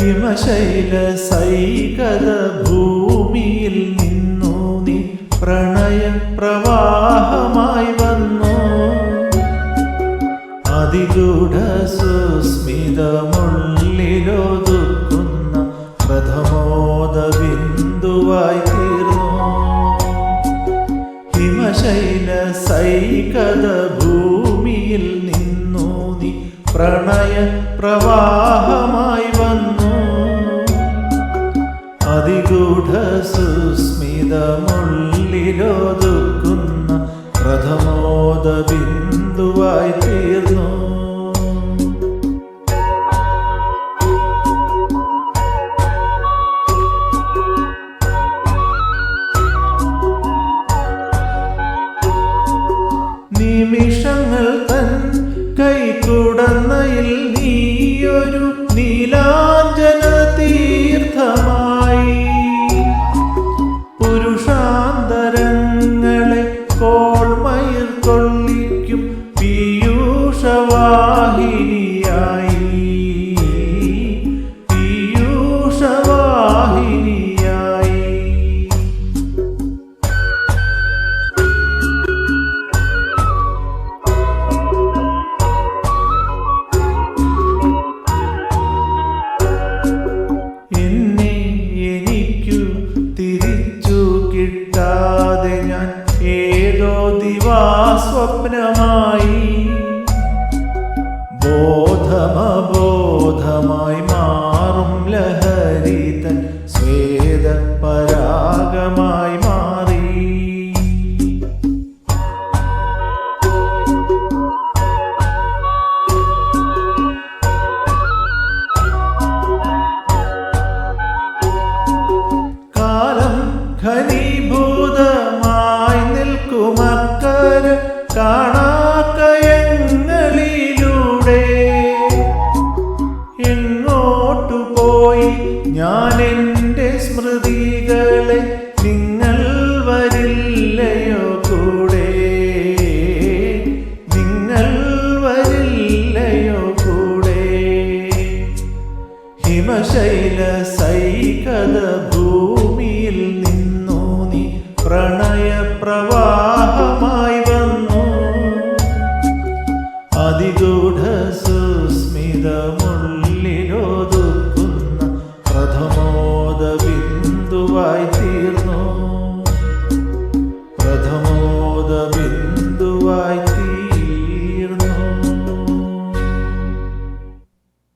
ഹിമശൈല സൈകത ഭൂമിയിൽ നിന്നു നീ പ്രണയ പ്രവാഹമായി വന്നു. അതിഗൂഢ സുസ്മിതമുള്ളിലൊതുക്കുന്ന പ്രഥമോദ ബിന്ദുവായി തീർന്നു. ഹിമശൈല സൈകത ഭൂമിയിൽ നിന്നു നീ പ്രണയ പ്രവാഹമായി വന്നു. നിമിഷങ്ങൾ തൻ കൈ തുടന്നയിൽ നീയൊരു നീലാഞ്ജന ദിവാസ്വപ്നമായി ബോധമബോധമായി മാറും ലഹരിതൻ സ്വേദ പരാഗമായി സ്മൃതികളെ നിങ്ങൾ വരില്ലയോ കൂടെ? നിങ്ങൾ വരില്ലയോ കൂടെ? ഹിമശൈല സൈകത ഭൂമിയിൽ നിന്നു നീ പ്രണയ പ്രവാഹമായി വന്നു. അതിഗൂഢ സുസ്മിതമുള്ളിലൊതുക്കുന്ന ബിന്ദുവായി തീർന്നു. പ്രഥമോദ ബിന്ദുവായി